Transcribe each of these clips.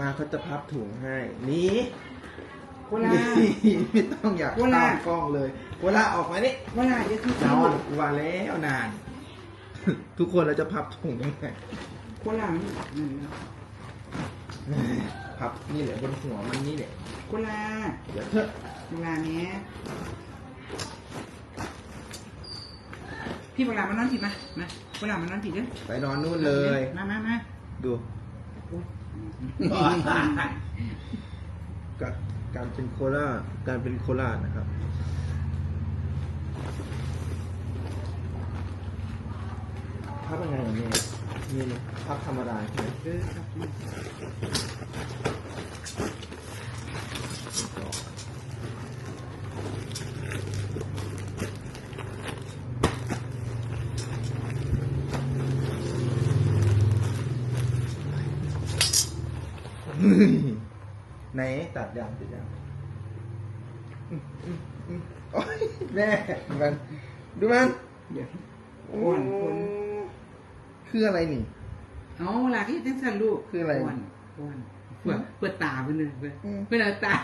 มาเขาจะพับถุงให้นี่โคลานี่ไม่ต้องอยากโคลาเข้ากล้องเลยเวลาออกมานี่เวลาจะคือนอนกูว่าแล้วนาน ทุกคนเราจะพับถุงยังไงโคลามันนั่นนะพับนี่แหละบนหัวมันนี่แหละโคลาเดี๋ยวเถอะเวลาเนี้ยพี่เวลามานอนผิดมามาเวลามานอนผิดเด้อไปนอนนู่นเลย มามามาดูโอ้ย กับการเป็นโคราชการเป็นโคราชนะครับ พับยังไงอะเนี่ยนี่เลยพับธรรมดาใช่ไหม ไหนตัดยางติดยางอืมอืมอืมโอ้ยแม่มันดูมันเดี๋ยวโอ้อ้วนคน คืออะไรนี่ เอาเวลาที่จังสันลูกคืออะไรอ้วนอ้วนเปิดเปิดตาเพื่อนเลยเพื่อนอืม เพื่อนเอาตา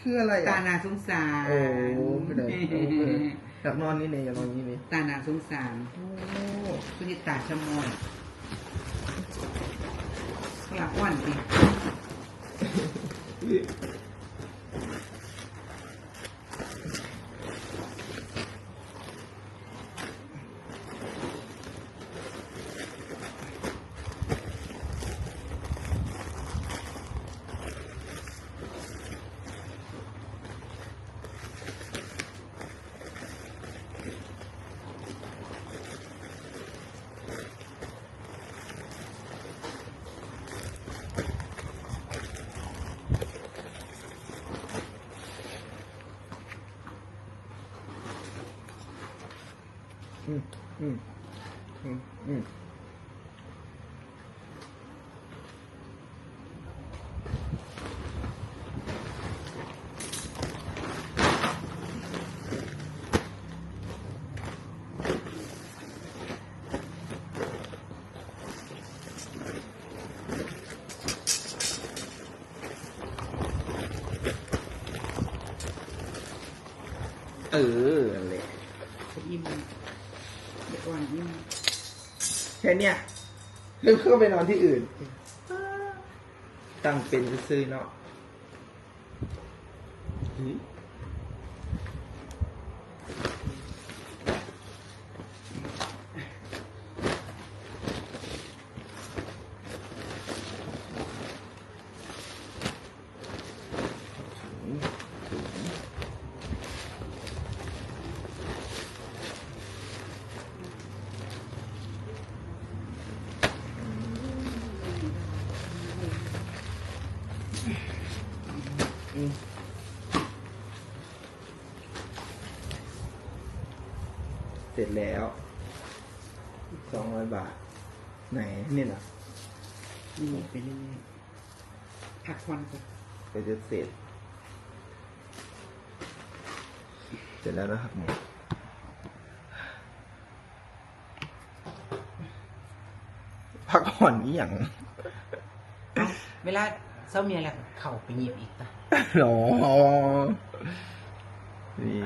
คืออะไรตาอะหนาสงสารโอ้ไม่ได้โอ้ไม่ได้อยากนอนนี่เนี่ยอยากนอนนี่นี่ตาหนาสงสารโอ้เพื่อนตาชะมอยเวลาอ้วนจ ริง อืมอืมอืมอืมเอออะไรอิ่ม เด็กอ้วนอิ่แค่เนี้ยเลือกเข้าไปนอนที่อื่น ตั้งเป็นซื้อเนาะ เสร็จแล้วสองร้อยบาท ไหนนี่เหรอนี่ไปเรื่อยๆพักผ่อนก่อนก็จะเสร็จ เสร็จแล้วนะครับหมอพักผ่อนนี่อย่างเอาเวลาเศร้าเมียแล้วเข่าไปหยิบอีกปะ อ๋อนี่